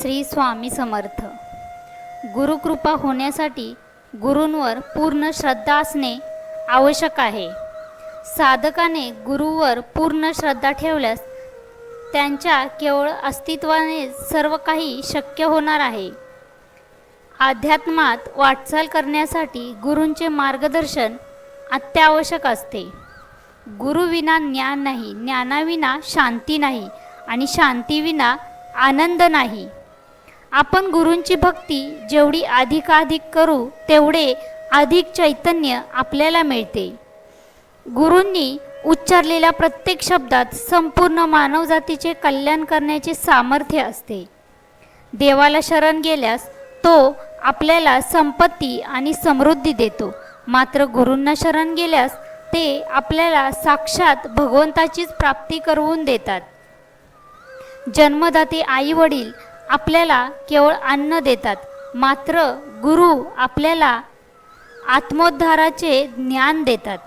श्री स्वामी समर्थ. गुरुकृपा होण्यासाठी गुरूंवर पूर्ण श्रद्धा असणे आवश्यक आहे. साधकाने गुरुवर पूर्ण श्रद्धा ठेवल्यास त्यांच्या केवळ अस्तित्वाने सर्व काही शक्य होणार आहे. अध्यात्मात वाटचाल करण्यासाठी गुरूंचे मार्गदर्शन अत्यावश्यक असते. गुरुविना ज्ञान नाही ज्ञानाविना शांती नाही आणि शांतीविना आनंद नाही. आपण गुरूंची भक्ती जेवढी अधिकाधिक करू तेवढे अधिक चैतन्य आपल्याला मिळते. गुरूंनी उच्चारलेल्या प्रत्येक शब्दात संपूर्ण मानवजातीचे कल्याण करण्याचे सामर्थ्य असते. देवाला शरण गेल्यास तो आपल्याला संपत्ती आणि समृद्धी देतो. मात्र गुरूंना शरण गेल्यास ते आपल्याला साक्षात भगवंताचीच प्राप्ती करवून देतात. जन्मदाते आई वडील आपल्याला केवळ अन्न देतात. मात्र गुरु आपल्याला आत्मोद्धाराचे ज्ञान देतात.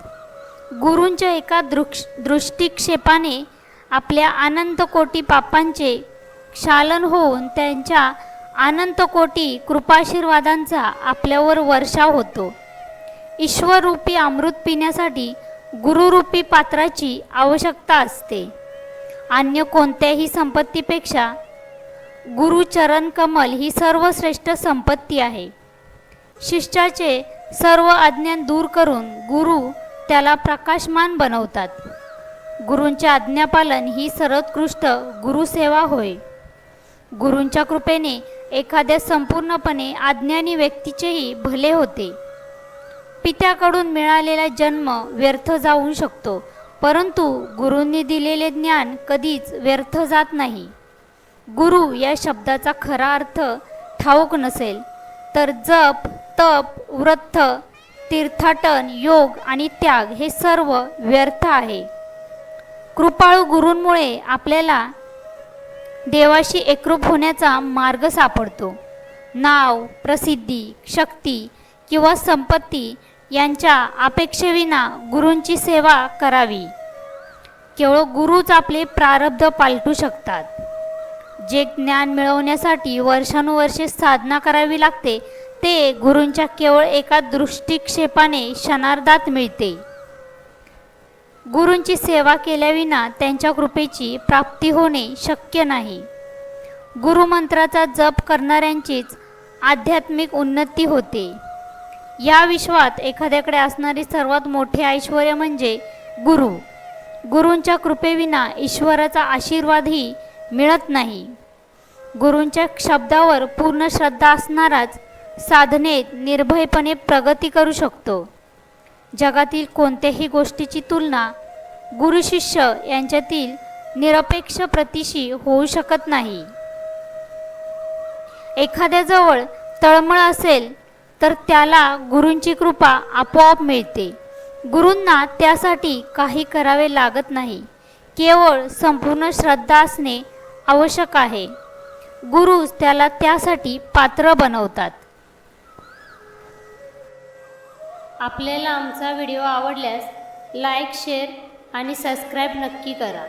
गुरूंच्या एका दृक्ष दृष्टिक्षेपाने आपल्या अनंतकोटी पापांचे क्षालन होऊन त्यांच्या अनंतकोटी कृपाशीर्वादांचा आपल्यावर वर्षा होतो. ईश्वररूपी अमृत पिण्यासाठी गुरुरूपी पात्राची आवश्यकता असते. अन्य कोणत्याही संपत्तीपेक्षा गुरुचरण कमल ही सर्वश्रेष्ठ संपत्ती आहे. शिष्याचे सर्व अज्ञान दूर करून गुरु त्याला प्रकाशमान बनवतात. गुरूंचे आज्ञापालन ही सर्वोत्कृष्ट गुरुसेवा होय. गुरूंच्या कृपेने एखाद्या संपूर्णपणे अज्ञानी व्यक्तीचेही भले होते. पित्याकडून मिळालेला जन्म व्यर्थ जाऊ शकतो परंतु गुरूंनी दिलेले ज्ञान कधीच व्यर्थ जात नाही. गुरु या शब्दाचा खरा अर्थ ठाऊक नसेल तर जप तप व्रत तीर्थाटन योग आणि त्याग हे सर्व व्यर्थ आहे. कृपाळू गुरूंमुळे आपल्याला देवाशी एकरूप होण्याचा मार्ग सापडतो. नाव प्रसिद्धी शक्ती किंवा संपत्ती यांच्या अपेक्षेविना गुरूंची सेवा करावी. केवळ गुरुच आपले प्रारब्ध पालटू शकतात. जे ज्ञान मिळवण्यासाठी वर्षानुवर्षे साधना करावी लागते ते गुरूंच्या केवळ एका दृष्टिक्षेपाने क्षणार्धात मिळते. गुरूंची सेवा केल्याविना त्यांच्या कृपेची प्राप्ती होणे शक्य नाही. गुरुमंत्राचा जप करणाऱ्यांचीच आध्यात्मिक उन्नती होते. या विश्वात एखाद्याकडे असणारे सर्वात मोठे ऐश्वर म्हणजे गुरु. गुरूंच्या कृपेविना ईश्वराचा आशीर्वादही मिळत नाही. गुरूंच्या शब्दावर पूर्ण श्रद्धा असणाराच साधनेत निर्भयपणे प्रगती करू शकतो. जगातील कोणत्याही गोष्टीची तुलना गुरु शिष्य यांच्यातील निरपेक्ष प्रतिशी होऊ शकत नाही. एखाद्याजवळ तळमळ असेल तर त्याला गुरूंची कृपा आपोआप मिळते. गुरूंना त्यासाठी काही करावे लागत नाही. केवळ संपूर्ण श्रद्धा असणे आवश्यक आहे. गुरुज त्याला त्यासाठी पात्र बनवतात. आपल्याला आमचा व्हिडिओ आवडल्यास लाईक शेअर आणि सबस्क्राईब नक्की करा.